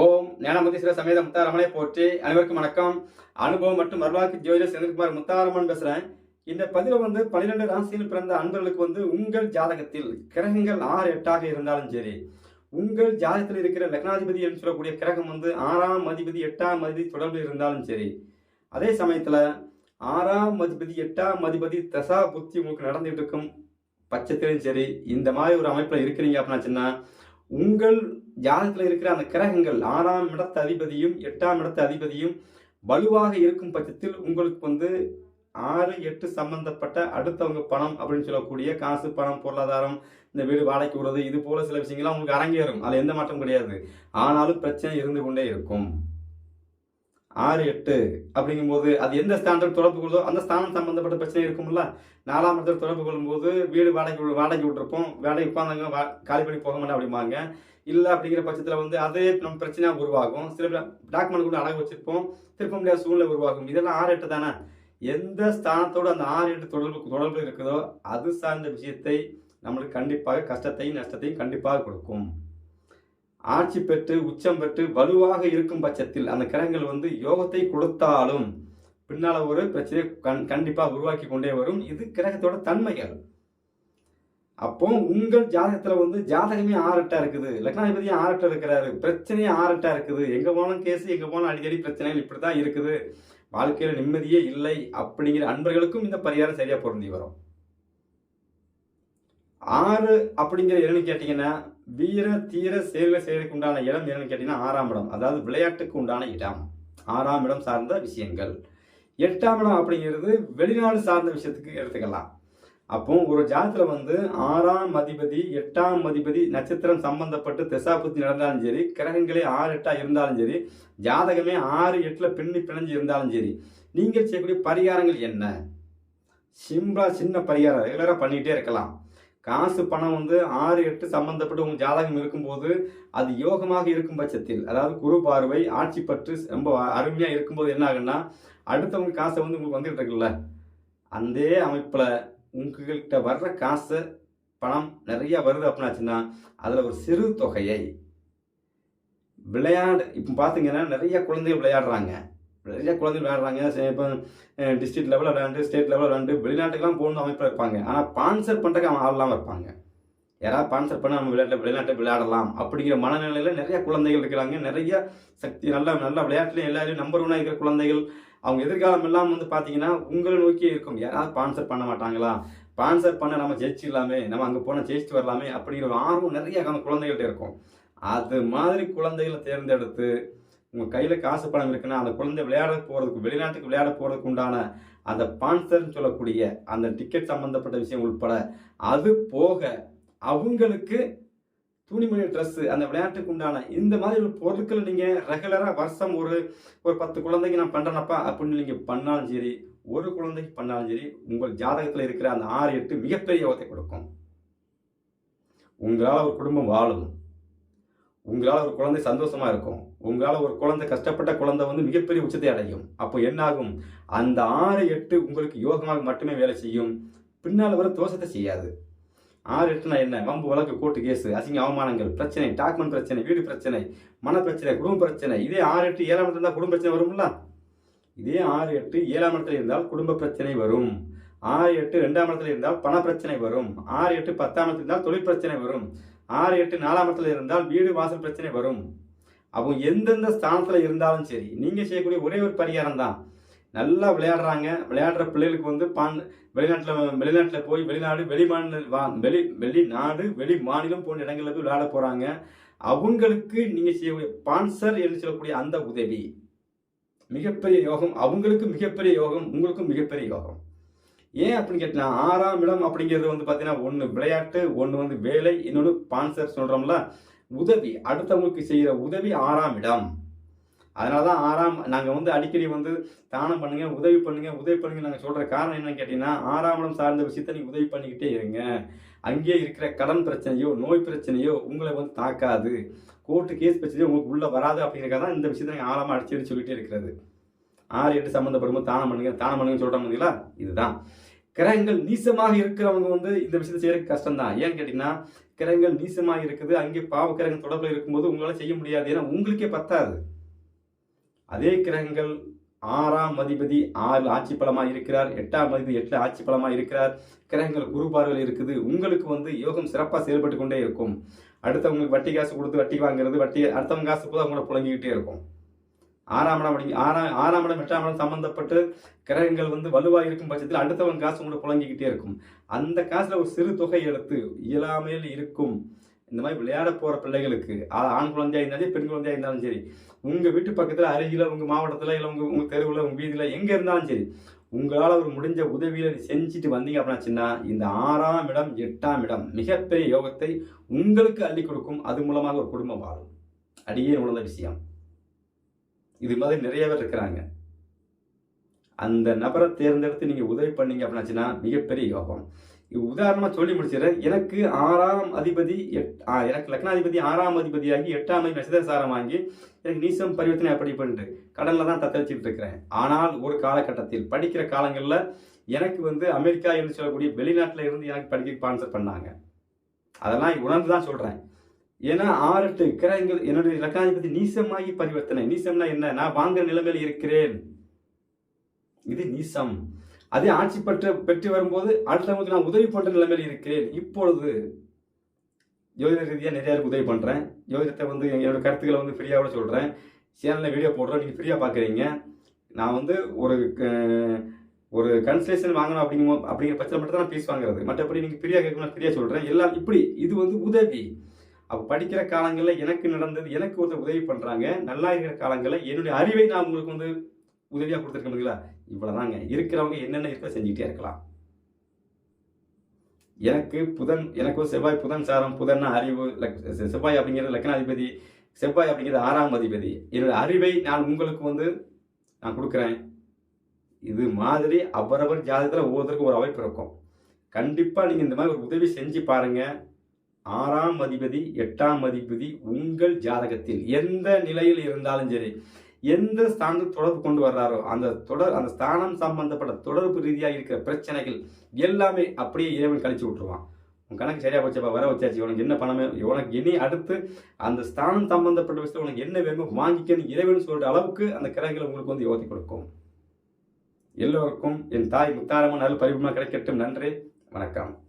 ஓம் ஞானமதீஸ்வர சமேத முத்தாரமனை போற்றி. அனைவருக்கும் வணக்கம். அனுபவம் மற்றும் வரலாற்று ஜோதிட செந்தில்குமார் முத்தாரமன் பேசுறேன். இந்த பதிவில் வந்து பன்னிரெண்டு ராசியில் பிறந்த அன்பர்களுக்கு வந்து உங்கள் ஜாதகத்தில் கிரகங்கள் ஆறு எட்டாக இருந்தாலும் சரி உங்கள் ஜாதகத்தில் இருக்கிற லக்னாதிபதி என்று சொல்லக்கூடிய கிரகம் வந்து ஆறாம் அதிபதி எட்டாம் அதிபதி தொடர்பில் இருந்தாலும் சரி அதே சமயத்தில் ஆறாம் அதிபதி எட்டாம் அதிபதி தசா புத்தி உங்களுக்கு நடந்துகிட்டு இருக்கும் பட்சத்திலும் சரி இந்த மாதிரி ஒரு அமைப்பில் இருக்கிறீங்க அப்படின்னாச்சுன்னா உங்கள் ஜாதகத்தில் இருக்கிற அந்த கிரகங்கள் ஆறாம் இடத்து அதிபதியும் எட்டாம் இடத்து அதிபதியும் வலுவாக இருக்கும் பட்சத்தில் உங்களுக்கு வந்து ஆறு எட்டு சம்பந்தப்பட்ட அடுத்தவங்க பணம் அப்படின்னு சொல்லக்கூடிய காசு பணம் பொருளாதாரம் இந்த வீடு வாடகைக்கு விடுறது இது போல சில விஷயங்கள்லாம் உங்களுக்கு அரங்கேறும். அதில் எந்த மாற்றம் கிடையாது. ஆனாலும் பிரச்சனை இருந்து கொண்டே இருக்கும். ஆறு எட்டு அப்படிங்கும்போது அது எந்த ஸ்தானத்தில் தொடர்பு கொள்ளுதோ அந்த ஸ்தானம் சம்பந்தப்பட்ட பிரச்சனை இருக்கும்ல. நாலாம் இடத்துல தொடர்பு கொள்ளும்போது வீடு வாடகை வாடகை விட்டுருப்போம். வேலைக்கு உட்காந்தாங்க வா காலி பண்ணி போக மாட்டேன் அப்படிம்பாங்க. இல்லை அப்படிங்கிற பட்சத்தில் வந்து அதே நம்ம பிரச்சனையாக உருவாகும். சில டாக்குமெண்ட் கூட அழகு வச்சிருப்போம். திருப்ப முடியாத சூழ்நிலை உருவாகும். இதெல்லாம் ஆறு எட்டு தானே? எந்த ஸ்தானத்தோடு அந்த ஆறு எட்டு தொடர்பு தொடர்பு இருக்குதோ அது சார்ந்த விஷயத்தை நம்மளுக்கு கண்டிப்பாக கஷ்டத்தையும் நஷ்டத்தையும் கண்டிப்பாக கொடுக்கும். ஆட்சி பெற்று உச்சம் பெற்று வலுவாக இருக்கும் பட்சத்தில் அந்த கிரகங்கள் வந்து யோகத்தை கொடுத்தாலும் பின்னால் ஒரு பிரச்சனை கண் கண்டிப்பாக உருவாக்கி கொண்டே வரும். இது கிரகத்தோட தன்மைகள். அப்போ உங்கள் ஜாதகத்தில் வந்து ஜாதகமே ஆறட்டா இருக்குது. லக்னாதிபதியும் ஆறட்டா இருக்கிறாரு. பிரச்சனையும் ஆறட்டா இருக்குது. எங்கே போனாலும் கேஸ் எங்கே போனாலும் அடிக்கடி பிரச்சனைகள் இப்படி தான் இருக்குது. வாழ்க்கையில் நிம்மதியே இல்லை அப்படிங்கிற அன்பர்களுக்கும் இந்த பரிகாரம் சரியாக பொருந்தி வரும். ஆறு அப்படிங்கிற என்னன்னு கேட்டிங்கன்னா வீர தீர செயல்கள் செய்யறதுக்கு உண்டான இடம் என்னன்னு கேட்டீங்கன்னா ஆறாம் இடம். அதாவது விளையாட்டுக்கு உண்டான இடம். ஆறாம் இடம் சார்ந்த விஷயங்கள். எட்டாம் இடம் அப்படிங்கிறது வெளிநாடு சார்ந்த விஷயத்துக்கு எடுத்துக்கலாம். அப்போ ஒரு ஜாதத்தில் வந்து ஆறாம் அதிபதி எட்டாம் அதிபதி நட்சத்திரம் சம்பந்தப்பட்டு திசாபுத்தி நடந்தாலும் சரி கிரகங்களே ஆறு எட்டாக இருந்தாலும் சரி ஜாதகமே ஆறு எட்டில் பின்னி பிணைஞ்சு இருந்தாலும் சரி நீங்கள் செய்யக்கூடிய பரிகாரங்கள் என்ன? சிம்பிளாக சின்ன பரிகாரம் ரெகுலராக பண்ணிக்கிட்டே இருக்கலாம். காசு பணம் வந்து ஆறு எட்டு சம்பந்தப்பட்டு உங்கள் ஜாதகம் இருக்கும்போது அது யோகமாக இருக்கும் பட்சத்தில் அதாவது குரு பார்வை ஆட்சி பற்று ரொம்ப அருமையாக இருக்கும்போது என்ன ஆகுன்னா அடுத்தவங்க காசை வந்து உங்களுக்கு வந்துட்டு இருக்குல்ல அந்த அமைப்பில் உங்ககிட்ட வர்ற காசு பணம் நிறையா வருது அப்படின்னாச்சுன்னா அதில் ஒரு சிறு தொகையை விளையாடு இப்போ பார்த்தீங்கன்னா நிறைய குழந்தைகள் விளையாடுறாங்க. நிறைய குழந்தைகள் விளையாடுறாங்க. இப்போ டிஸ்ட்ரிக்ட் லெவலில் விளையாண்டு ஸ்டேட் லெவலில் விளையாண்டு வெளிநாட்டுக்கெல்லாம் போகணும் அமைப்பில் இருப்பாங்க. ஆனால் ஸ்பான்சர் பண்ணுறதுக்கு அவன் ஆள்லாம் இருப்பாங்க. யாராவது ஸ்பான்சர் பண்ண நம்ம விளையாட்டு விளையாட்டை விளையாடலாம். அப்படிங்கிற மனநிலையில் நிறைய குழந்தைகள் இருக்கிறாங்க. நிறைய சக்தி நல்ல நல்ல விளையாட்டுலையும் எல்லாரையும் நம்பர் ஒன்னாக இருக்கிற குழந்தைகள். அவங்க எதிர்காலம் எல்லாம் வந்து பார்த்தீங்கன்னா உங்களை நோக்கி இருக்கும். யாராவது ஸ்பான்சர் பண்ண மாட்டாங்களா? ஸ்பான்சர் பண்ண நம்ம ஜெயிச்சிடலாமே நம்ம அங்கே போனால் ஜெயிச்சுட்டு வரலாமே அப்படிங்கிற ஆர்வம் நிறைய அந்த குழந்தைகள்கிட்ட இருக்கும். அது மாதிரி குழந்தைகளை தேர்ந்தெடுத்து உங்கள் கையில் காசு பணம் இருக்குன்னா அந்த குழந்தை விளையாட போகிறதுக்கு வெளிநாட்டுக்கு விளையாட போகிறதுக்கு உண்டான அந்த ஸ்பான்சர்னு சொல்லக்கூடிய அந்த டிக்கெட் சம்மந்தப்பட்ட விஷயம் உட்பட அது போக அவங்களுக்கு துணிமணி ட்ரெஸ்ஸு அந்த விளையாட்டுக்கு உண்டான இந்த மாதிரி ஒரு பொருட்கள் நீங்கள் ரெகுலராக வருஷம் ஒரு ஒரு பத்து குழந்தைக்கு நான் பண்ணுறேனப்பா அப்படின்னு நீங்கள் பண்ணாலும் சரி ஒரு குழந்தைக்கு பண்ணாலும் சரி உங்கள் ஜாதகத்தில் இருக்கிற அந்த ஆறு எட்டு மிகப்பெரிய யோகத்தை கொடுக்கும். உங்களால் ஒரு குடும்பம் வாழும். உங்களால் ஒரு குழந்தை சந்தோஷமா இருக்கும். உங்களால் ஒரு குழந்தை கஷ்டப்பட்ட குழந்தை வந்து மிகப்பெரிய உச்சத்தை அடையும். அப்போ என்னாகும் அந்த ஆறு எட்டு உங்களுக்கு யோகமாக மட்டுமே வேலை செய்யும். பின்னால் வர தோஷத்தை செய்யாது. ஆறு எட்டுனா என்ன? வம்பு வழக்கு கோர்ட்டு கேஸ் அசிங்க அவமானங்கள் பிரச்சனை டாக்குமெண்ட் பிரச்சனை வீடு பிரச்சனை மன பிரச்சனை குடும்ப பிரச்சனை. இதே ஆறு எட்டு ஏழாம் இடத்துல இருந்தால் குடும்ப பிரச்சனை வரும்ல? இதே ஆறு எட்டு ஏழாம் இடத்துல இருந்தால் குடும்ப பிரச்சனை வரும். ஆறு எட்டு ரெண்டாம் இடத்துல இருந்தால் பண பிரச்சனை வரும். ஆறு எட்டு பத்தாம் இடத்துல இருந்தால் தொழில் பிரச்சனை வரும். ஆறு எட்டு நாலாம் இடத்துல இருந்தால் வீடு வாசல் பிரச்சனை வரும். அப்போ எந்தெந்த ஸ்தானத்தில் இருந்தாலும் சரி நீங்கள் செய்யக்கூடிய ஒரே ஒரு பரிகாரம் தான். நல்லா விளையாடுறாங்க. விளையாடுற பிள்ளைகளுக்கு வந்து பான் வெளிநாட்டில் வெளிநாட்டில் போய் வெளிநாடு வெளி மாநில வா வெளி வெளிநாடு வெளி மாநிலம் போன்ற இடங்களில் போய் விளையாட போகிறாங்க அவங்களுக்கு நீங்கள் செய்யக்கூடிய பான்சர் என்று சொல்லக்கூடிய அந்த உதவி. மிகப்பெரிய யோகம் அவங்களுக்கும் மிகப்பெரிய யோகம் உங்களுக்கும் மிகப்பெரிய யோகம். ஏன் அப்படின்னு கேட்டா ஆறாம் இடம் அப்படிங்கிறது வந்து பார்த்தீங்கன்னா ஒன்று விளையாட்டு ஒன்று வந்து வேலை இன்னொன்று ஸ்பான்சர் சொல்கிறோம்ல உதவி அடுத்தவங்களுக்கு செய்கிற உதவி ஆறாம் இடம். அதனால தான் ஆறாம் நாங்கள் வந்து அடிக்கடி வந்து தானம் பண்ணுங்க உதவி பண்ணுங்க உதவி பண்ணுங்க நாங்கள் சொல்கிற காரணம் என்னன்னு கேட்டிங்கன்னா ஆறாம் இடம் சார்ந்த விஷயத்தை நீங்கள் உதவி பண்ணிக்கிட்டே இருங்க. அங்கேயே இருக்கிற கடன் பிரச்சனையோ நோய் பிரச்சனையோ உங்களை வந்து தாக்காது. கோர்ட்டு கேஸ் பிரச்சனையோ உங்களுக்கு உள்ளே வராது அப்படிங்கிறக்காக தான் இந்த விஷயத்தை நாங்கள் ஆழமாக அடிச்சு சொல்லிகிட்டே இருக்கிறது. ஆறு எட்டு சம்மந்தப்படும்போது தானம் பண்ணுங்க தானம் பண்ணுங்கன்னு சொல்கிறாங்க பார்த்தீங்களா இதுதான். கிரகங்கள் நீசமாக இருக்கிறவங்க வந்து இந்த விஷயத்தை செய்யறதுக்கு கஷ்டம் தான் ஏன்னு கேட்டீங்கன்னா கிரகங்கள் நீசமாக இருக்குது. அங்கே பாவ கிரகம் தொடர்பில் இருக்கும்போது உங்களால் செய்ய முடியாது. ஏன்னா உங்களுக்கே பத்தாது. அதே கிரகங்கள் ஆறாம் அதிபதி ஆறு ஆட்சி பலமாக இருக்கிறார். எட்டாம் அதிபதி எட்டுல ஆட்சி பலமாக இருக்கிறார். கிரகங்கள் குருபார்கள் இருக்குது. உங்களுக்கு வந்து யோகம் சிறப்பாக செயல்பட்டு கொண்டே இருக்கும். அடுத்தவங்களுக்கு வட்டி காசு கொடுத்து வட்டி வாங்குறது வட்டி அடுத்தவங்க காசு போது அவங்கள புழங்கிக்கிட்டே இருக்கும். ஆறாம் இடம் அப்படிங்க ஆறாம் ஆறாம் இடம் எட்டாம் இடம் சம்மந்தப்பட்டு கிரகங்கள் வந்து வலுவாக இருக்கும் பட்சத்தில் அடுத்தவங்க காசு கூட புழங்கிக்கிட்டே இருக்கும். அந்த காசில் ஒரு சிறு தொகை எடுத்து இயலாமையில் இருக்கும். இந்த மாதிரி விளையாட போகிற பிள்ளைகளுக்கு அது ஆண் குழந்தையாக இருந்தாலும் சரி, பெண் குழந்தையாக இருந்தாலும் சரி உங்கள் வீட்டு பக்கத்தில் அருகில் உங்கள் மாவட்டத்தில் இல்லை உங்கள் உங்கள் தெருவில் உங்கள் வீதியில் எங்கே இருந்தாலும் சரி உங்களால் ஒரு முடிஞ்ச உதவியில் செஞ்சுட்டு வந்தீங்க அப்படின்னாச்சுன்னா இந்த ஆறாம் இடம் எட்டாம் இடம் மிகப்பெரிய யோகத்தை உங்களுக்கு அள்ளி கொடுக்கும். அது மூலமாக ஒரு குடும்பம் வாழும். அடியே உணர்ந்த விஷயம். இது மாதிரி நிறைய பேர் இருக்கிறாங்க. அந்த நபரை தேர்ந்தெடுத்து நீங்கள் உதவி பண்ணீங்க அப்படின்னாச்சுன்னா மிகப்பெரிய யோகம். இது சொல்லி முடிச்சிடறேன். எனக்கு ஆறாம் அதிபதி எட் ஆ, எனக்கு லக்னாதிபதி ஆறாம் அதிபதியாகி எட்டாம் அதிபதி நட்சத்திர வாங்கி எனக்கு நீசம் பரிவர்த்தனை அப்படி பண்ணிட்டு கடலில் தான் தத்தளிச்சுட்டு இருக்கிறேன். ஆனால் ஒரு காலகட்டத்தில் படிக்கிற காலங்களில் எனக்கு வந்து அமெரிக்கா என்று சொல்லக்கூடிய வெளிநாட்டில் இருந்து எனக்கு படிக்க ஸ்பான்சர் பண்ணாங்க. அதெல்லாம் உணர்ந்து தான் சொல்கிறேன் ஏன்னா ஆறு எட்டு கிரகங்கள் என்னுடைய லக்னாதிபதி நீசமாகி பரிவர்த்தனை. நீசம்னா என்ன? நான் வாங்குற நிலைமையில் இருக்கிறேன். இது நீசம். அதே ஆட்சி பெற்று பெற்று வரும்போது அடுத்தவங்களுக்கு நான் உதவி பண்ணுற நிலைமையில் இருக்கிறேன். இப்பொழுது ஜோதிட ரீதியாக நிறைய பேருக்கு உதவி பண்ணுறேன் ஜோதிடத்தை வந்து என்னோட கருத்துக்களை வந்து ஃப்ரீயாக சொல்கிறேன் சேனலில் வீடியோ போடுறோம். நீங்கள் ஃப்ரீயாக பார்க்குறீங்க நான் வந்து ஒரு க- ஒரு கன்சலேஷன் வாங்கணும் அப்படிங்கும் அப்படிங்கிற பட்சத்தில் மட்டும் தான் நான் ஃபீஸ் வாங்குறது. மற்றபடி நீங்கள் ஃப்ரீயாக கேட்கணும் ஃப்ரீயாக சொல்கிறேன் எல்லாம் இப்படி இது வந்து உதவி. அப்போ படிக்கிற காலங்களில் எனக்கு நடந்தது எனக்கு ஒருத்தர் உதவி பண்ணுறாங்க நல்லா இருக்கிற காலங்களில் என்னுடைய அறிவை நான் உங்களுக்கு வந்து உதவியாக கொடுத்துருக்க முடியல இவ்வளோதாங்க இருக்கிறவங்க என்னென்ன இருக்க செஞ்சுக்கிட்டே இருக்கலாம். எனக்கு புதன் எனக்கு செவ்வாய் புதன் சாரம் புதன்னா அறிவு செ- செவ்வாய் அப்படிங்கிறது லக்னாதிபதி செவ்வாய் அப்படிங்கிறது ஆறாம் அதிபதி. என்னுடைய அறிவை நான் உங்களுக்கு வந்து நான் கொடுக்குறேன். இது மாதிரி அவரவர் ஜாதகத்தில் ஒவ்வொருத்தருக்கும் ஒரு அமைப்பு இருக்கும். கண்டிப்பாக நீங்கள் இந்த மாதிரி ஒரு உதவி செஞ்சு பாருங்கள் ஆறாம் அதிபதி எட்டாம் அதிபதி உங்கள் ஜாதகத்தில் எந்த நிலையில் இருந்தாலும் சரி எந்த ஸ்தானத்தில் தொடர்பு கொண்டு வர்றாரோ அந்த தொடர் அந்த ஸ்தானம் சம்பந்தப்பட்ட தொடர்பு ரீதியாக இருக்கிற பிரச்சனைகள் எல்லாமே அப்படியே இறைவன் கழிச்சு விட்டுருவான். உன் கணக்கு சரியாக போச்சப்பா? வர வச்சாச்சு. உனக்கு என்ன பணமே? உனக்கு இனி அடுத்து அந்த ஸ்தானம் சம்பந்தப்பட்ட விஷயத்தில் உனக்கு என்ன வேணும் வாங்கிக்கன்னு இறைவன் சொல்கிற அளவுக்கு அந்த கிரகங்கள் உங்களுக்கு வந்து யோகத்தை கொடுக்கும். எல்லோருக்கும் என் தாய் முத்தாரமான நல்ல பரிபூர்ணமாக கிடைக்கட்டும். நன்றி. வணக்கம்.